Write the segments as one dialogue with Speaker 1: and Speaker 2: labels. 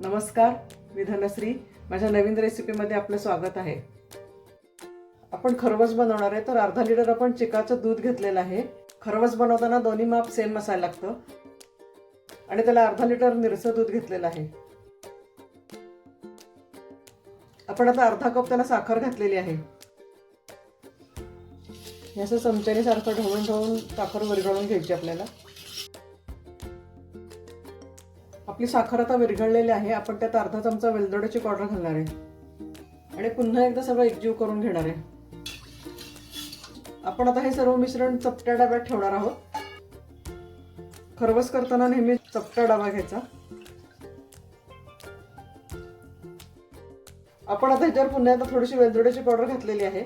Speaker 1: नमस्कार मी धनश्री. माझ्या नवीन रेसिपीमध्ये आपलं स्वागत आहे. आपण खरवस बनवणार आहे तर अर्धा लिटर आपण चिकाचं दूध घेतलेलं आहे. खरवस बनवताना दोन्ही माप सेम मसाला लागतं. आणि त्याला अर्धा लिटर निरसं दूध घेतलेलं आहे. आपण आता अर्धा कप त्याला साखर घातलेली आहे. हे असं चमच्याने सारखं ढवळून ढवळून साखर विरघळून घ्यायची आपल्याला. आपली साखर आता विरघळलेली आहे आपण त्यात अर्धा चमचा वेलदोड्याची पावडर घालणार आहे. आणि पुन्हा एकदा सगळं एकजीव करून घेणार आहे. आपण आता हे सर्व मिश्रण चपट्या डब्यात ठेवणार आहोत. खरवस करताना नेहमी चपटा डबा घ्यायचा. आपण आता ह्याच्यावर पुन्हा एकदा थोडीशी वेलदोड्याची पावडर घातलेली आहे.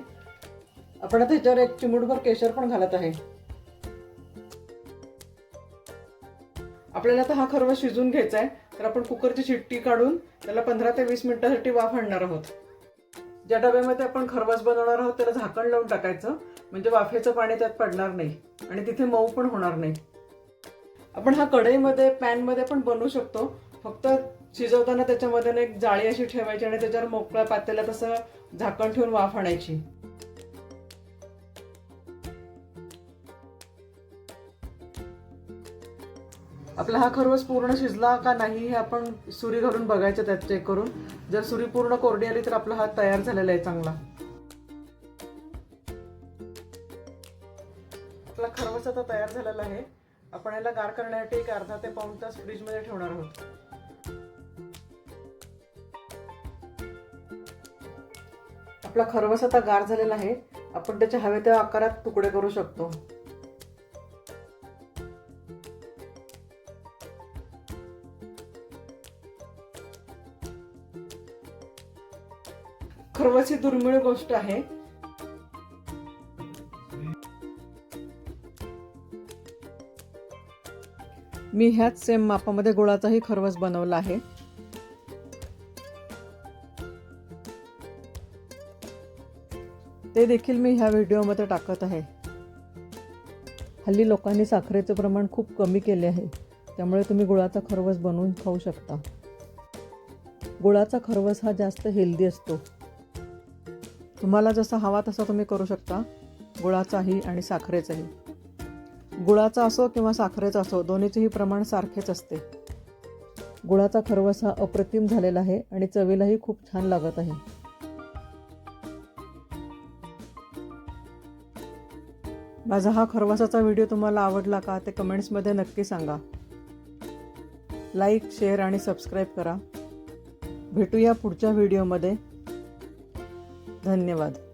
Speaker 1: आपण आता ह्याच्यावर एक चिमूटभर केशर पण घालत आहे. आपल्याला आता हा खरवा शिजून घ्यायचा आहे तर आपण कुकरची चिट्टी काढून त्याला पंधरा ते वीस मिनिटासाठी वाफ आणणार आहोत. ज्या डब्यामध्ये आपण खरवास बनवणार आहोत त्याला झाकण लावून टाकायचं. म्हणजे वाफेचं पाणी त्यात पडणार नाही आणि तिथे मऊ पण होणार नाही. आपण हा कढईमध्ये पॅनमध्ये पण बनवू शकतो. फक्त शिजवताना त्याच्यामध्ये एक जाळी अशी ठेवायची आणि त्याच्यावर मोकळ्या पातेल्यात असं झाकण ठेवून वाफ आणायची. आपला हा खरवस पूर्ण शिजला का नाही हे आपण सुरी घालून बघायचं त्यात चेक करून. जर सुरी पूर्ण कोरडी आली तर आपला हात तयार झालेला आहे चांगला. आपला खरवस आता तयार झालेला आहे. आपण याला गार करण्यासाठी एक अर्धा ते पाऊण तास फ्रीजमध्ये ठेवणार आहोत. आपला खरवस आता गार झालेला आहे. आपण त्याच्या हवे त्या आकारात तुकडे करू शकतो. खरवस ही दुर्मिळ गोष्ट आहे. मी ह्याच सेम मापामध्ये गुळाचाही खरवस बनवला आहे. ते देखील मी ह्या व्हिडिओमध्ये टाकत आहे. हल्ली लोकांनी साखरेचं प्रमाण खूप कमी केले आहे. त्यामुळे तुम्ही गुळाचा खरवस बनवून खाऊ शकता. गुळाचा खरवस हा जास्त हेल्दी असतो. तुम्हाला जसा हवा तसा तुम्ही करू शकता. गुळाचाही आणि साखरेचाही. गुळाचा असो किंवा साखरेचा असो दोन्हीचेही प्रमाण सारखेच असते. गुळाचा खरवस हा अप्रतिम झालेला आहे आणि चवीलाही खूप छान लागत आहे. माझा हा खरवसाचा व्हिडिओ तुम्हाला आवडला का ते कमेंट्समध्ये नक्की सांगा. लाईक शेअर आणि सबस्क्राईब करा. भेटूया पुढच्या व्हिडिओमध्ये. धन्यवाद.